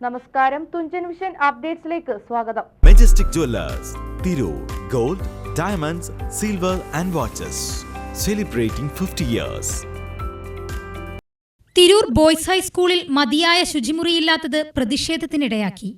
നമസ്കാരം. തുഞ്ചൻ വിഷൻ അപ്ഡേറ്റ്സിലേക്ക് സ്വാഗതം. Majestic jewellers Tirur gold diamonds silver and watches celebrating fifty years Tirur boys ഹൈസ്കൂളിൽ മതിയായ ശുചിമുറിയില്ലാത്തത് പ്രതിഷേധത്തിനിടയാക്കി.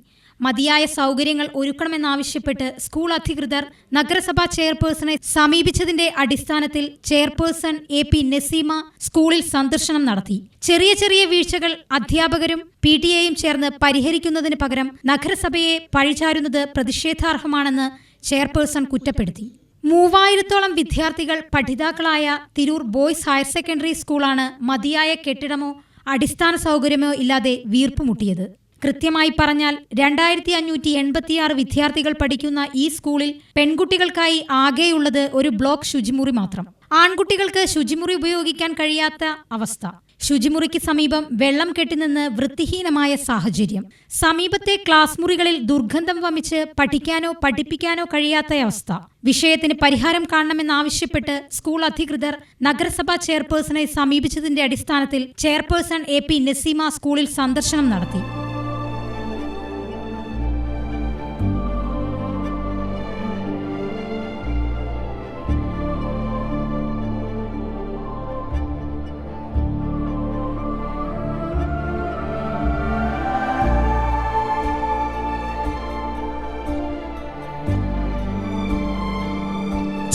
മതിയായ സൗകര്യങ്ങൾ ഒരുക്കണമെന്നാവശ്യപ്പെട്ട് സ്കൂൾ അധികൃതർ നഗരസഭാ ചെയർപേഴ്സണെ സമീപിച്ചതിന്റെ അടിസ്ഥാനത്തിൽ ചെയർപേഴ്സൺ എ പി നസീമ സ്കൂളിൽ സന്ദർശനം നടത്തി. ചെറിയ ചെറിയ വീഴ്ചകൾ അധ്യാപകരും പി ടി എയും ചേർന്ന് പരിഹരിക്കുന്നതിന് പകരം നഗരസഭയെ പഴിചാരുന്നത് പ്രതിഷേധാർഹമാണെന്ന് ചെയർപേഴ്സൺ കുറ്റപ്പെടുത്തി. മൂവായിരത്തോളം വിദ്യാർത്ഥികൾ പഠിതാക്കളായ തിരൂർ ബോയ്സ് ഹയർ സെക്കൻഡറി സ്കൂളാണ് മതിയായ കെട്ടിടമോ അടിസ്ഥാന സൗകര്യമോ ഇല്ലാതെ വീർപ്പുമുട്ടിയത്. കൃത്യമായി പറഞ്ഞാൽ രണ്ടായിരത്തി അഞ്ഞൂറ്റി എൺപത്തിയാറ് വിദ്യാർത്ഥികൾ പഠിക്കുന്ന ഈ സ്കൂളിൽ പെൺകുട്ടികൾക്കായി ആകെയുള്ളത് ഒരു ബ്ലോക്ക് ശുചിമുറി മാത്രം. ആൺകുട്ടികൾക്ക് ശുചിമുറി ഉപയോഗിക്കാൻ കഴിയാത്ത അവസ്ഥ. ശുചിമുറിക്ക് സമീപം വെള്ളം കെട്ടിനിന്ന് വൃത്തിഹീനമായ സാഹചര്യം. സമീപത്തെ ക്ലാസ് മുറികളിൽ ദുർഗന്ധം വമിച്ച് പഠിക്കാനോ പഠിപ്പിക്കാനോ കഴിയാത്ത അവസ്ഥ. വിഷയത്തിന് പരിഹാരം കാണണമെന്നാവശ്യപ്പെട്ട് സ്കൂൾ അധികൃതർ നഗരസഭാ ചെയർപേഴ്സണെ സമീപിച്ചതിന്റെ അടിസ്ഥാനത്തിൽ ചെയർപേഴ്സൺ എ പി നസീമ സ്കൂളിൽ സന്ദർശനം നടത്തി.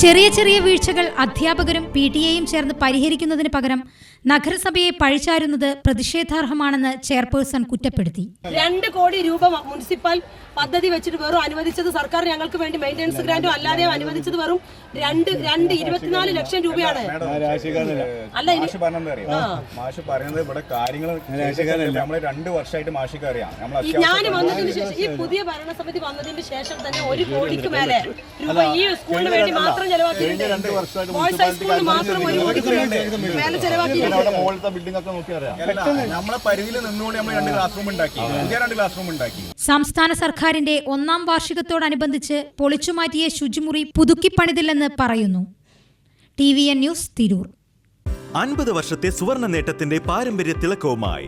ചെറിയ ചെറിയ വീഴ്ചകൾ അധ്യാപകരും പി ടി എയും ചേർന്ന് പരിഹരിക്കുന്നതിന് പകരം നഗരസഭയെ പഴിച്ചാരുന്നത് പ്രതിഷേധാർഹമാണെന്ന് ചെയർപേഴ്സൺ കുറ്റപ്പെടുത്തി. രണ്ട് കോടി രൂപ മുനിസിപ്പൽ പദ്ധതി വെച്ചിട്ട് വെറും അനുവദിച്ചത് സർക്കാർ ഞങ്ങൾക്ക് വേണ്ടി മെയിന്റെനൻസ് ഗ്രാന്റും അല്ലാതെ അനുവദിച്ചത് വെറും രണ്ട് രണ്ട് ഇരുപത്തിനാല് ലക്ഷം രൂപയാണ്. അല്ല മാഷ് പറയുന്നത് ഇവിടെ കാര്യങ്ങൾ നമ്മൾ രണ്ട് വർഷമായിട്ട് മാഷിക്ക് അറിയാം. നമ്മൾ ഈ ഞാൻ വന്നതിന് ശേഷം ഈ പുതിയ ഭരണസമിതി വന്നതിന് ശേഷം തന്നെ ഒരു കോടിക്ക് മേലെ രൂപ ഈ സ്കൂളിന് വേണ്ടി മാത്രം ചെലവാക്കിയിട്ടുണ്ട്. ബോയ്സ് മാത്രം ഒരു മേലെ സംസ്ഥാന സർക്കാരിന്റെ ഒന്നാം വാർഷികത്തോടനുബന്ധിച്ച് പൊളിച്ചുമാറ്റിയ ശുചിമുറി പുതുക്കിപ്പണിതില്ലെന്ന് പറയുന്നു. T V N news Tirur. അൻപത് വർഷത്തെ സുവർണ നേട്ടത്തിന്റെ പാരമ്പര്യ തിളക്കവുമായി